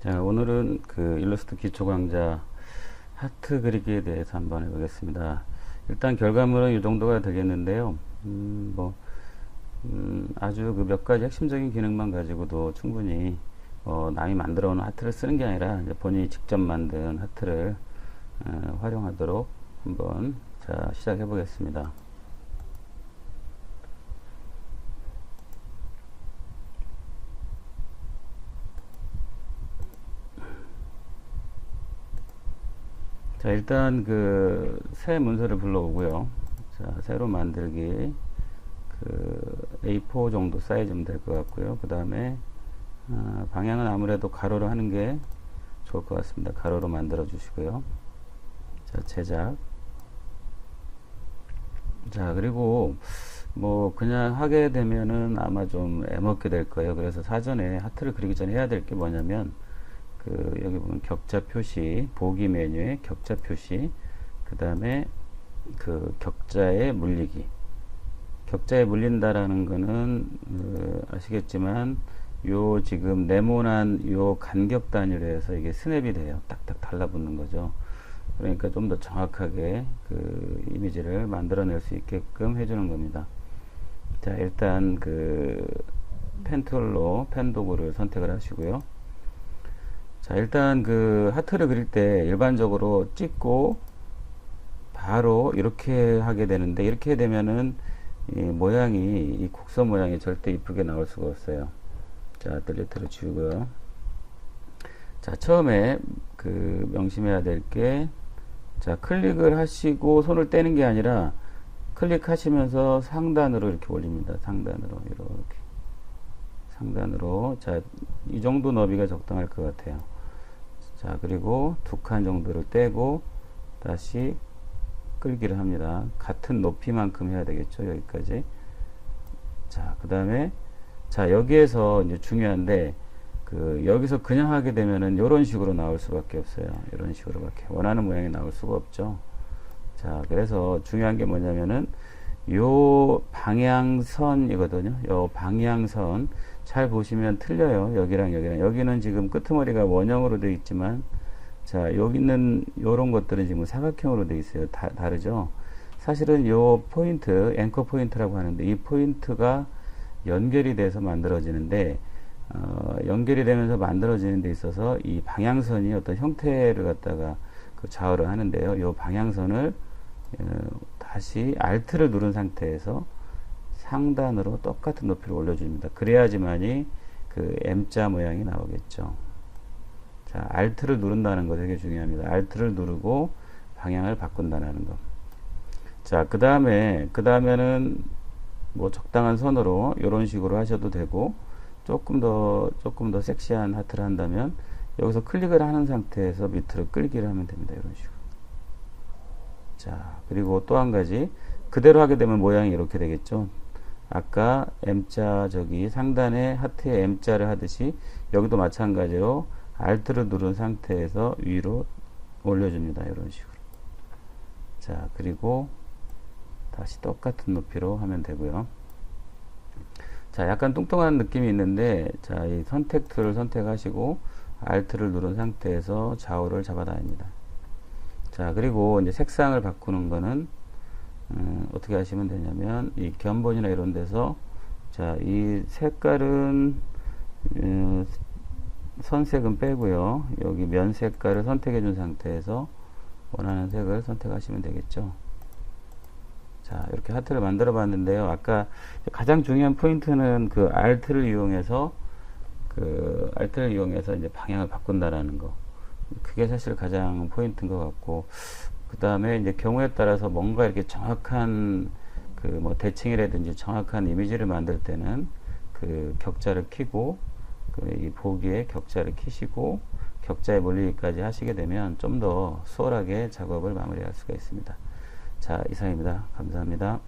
자, 오늘은 그 일러스트 기초 강좌 하트 그리기에 대해서 한번 해보겠습니다. 일단 결과물은 이 정도가 되겠는데요. 음, 뭐, 음, 아주 그 몇 가지 핵심적인 기능만 가지고도 충분히 어, 남이 만들어 놓은 하트를 쓰는 게 아니라 본인이 직접 만든 하트를 어, 활용하도록 한번 자 시작해 보겠습니다. 자 일단 그 새 문서를 불러오고요. 자 새로 만들기 그 A4 정도 사이즈면 될 것 같고요. 그 다음에 어, 방향은 아무래도 가로로 하는 게 좋을 것 같습니다. 가로로 만들어 주시고요. 자 제작. 자 그리고 뭐 그냥 하게 되면은 아마 좀 애먹게 될 거예요. 그래서 사전에 하트를 그리기 전에 해야 될 게 뭐냐면 그 여기 보면 격자 표시 보기 메뉴에 격자 표시 그 다음에 그 격자에 물리기. 격자에 물린다라는 거는 그 아시겠지만 요 지금 네모난 요 간격 단위로 해서 이게 스냅이 돼요. 딱딱 달라붙는 거죠. 그러니까 좀 더 정확하게 그 이미지를 만들어낼 수 있게끔 해주는 겁니다. 자 일단 그 펜툴로 펜 도구를 선택을 하시고요 자 일단 그 하트를 그릴 때 일반적으로 찍고 바로 이렇게 하게 되는데 이렇게 되면은 이 모양이 이 곡선 모양이 절대 이쁘게 나올 수가 없어요. 자 딜리트를 지우고요. 자 처음에 그 명심해야 될 게 자 클릭을 하시고 손을 떼는 게 아니라 클릭하시면서 상단으로 이렇게 올립니다. 상단으로 이렇게. 상단으로. 자 이 정도 너비가 적당할 것 같아요 자 그리고 두 칸 정도를 떼고 다시 끌기를 합니다. 같은 높이만큼 해야 되겠죠 여기까지. 자그 다음에 자 여기에서 이제 중요한데 그 여기서 그냥 하게 되면은 이런 식으로 나올 수밖에 없어요. 이런 식으로 밖에. 원하는 모양이 나올 수가 없죠. 자 그래서 중요한 게 뭐냐면은 요 방향선이거든요. 요 방향선 잘 보시면 틀려요. 여기랑 여기랑. 여기는 지금 끄트머리가 원형으로 되어 있지만 자 여기는 요런 것들은 지금 사각형으로 되어 있어요. 다, 다르죠? 사실은 요 포인트 앵커 포인트라고 하는데 이 포인트가 연결이 돼서 만들어지는데 어, 연결이 되면서 만들어지는 데 있어서 이 방향선이 어떤 형태를 갖다가 그 좌우를 하는데요. 요 방향선을 어, 다시 Alt를 누른 상태에서 상단으로 똑같은 높이를 올려줍니다. 그래야지만이 그 M자 모양이 나오겠죠. 자, Alt를 누른다는 거 되게 중요합니다. Alt를 누르고 방향을 바꾼다는 거. 자, 그 다음에, 그 다음에는 뭐 적당한 선으로 이런 식으로 하셔도 되고, 조금 더, 조금 더 섹시한 하트를 한다면, 여기서 클릭을 하는 상태에서 밑으로 끌기를 하면 됩니다. 이런 식으로. 자, 그리고 또 한 가지. 그대로 하게 되면 모양이 이렇게 되겠죠. 아까 M자 저기 상단에 하트에 M자를 하듯이 여기도 마찬가지로 Alt를 누른 상태에서 위로 올려줍니다. 이런 식으로. 자, 그리고 다시 똑같은 높이로 하면 되고요. 자, 약간 뚱뚱한 느낌이 있는데, 자, 이 선택 툴을 선택하시고, Alt를 누른 상태에서 좌우를 잡아다닙니다. 자, 그리고 이제 색상을 바꾸는 거는 음, 어떻게 하시면 되냐면 이 견본이나 이런 데서 자, 이 색깔은 음, 선색은 빼고요. 여기 면 색깔을 선택해 준 상태에서 원하는 색을 선택하시면 되겠죠. 자, 이렇게 하트를 만들어 봤는데요. 아까 가장 중요한 포인트는 그 Alt를 이용해서 그 Alt를 이용해서 이제 방향을 바꾼다라는 거. 그게 사실 가장 포인트인 것 같고 그 다음에 이제 경우에 따라서 뭔가 이렇게 정확한 그 뭐 대칭이라든지 정확한 이미지를 만들 때는 그 격자를 키고 그 이 보기에 격자를 키시고 격자에 몰리기까지 하시게 되면 좀 더 수월하게 작업을 마무리할 수가 있습니다. 자 이상입니다. 감사합니다.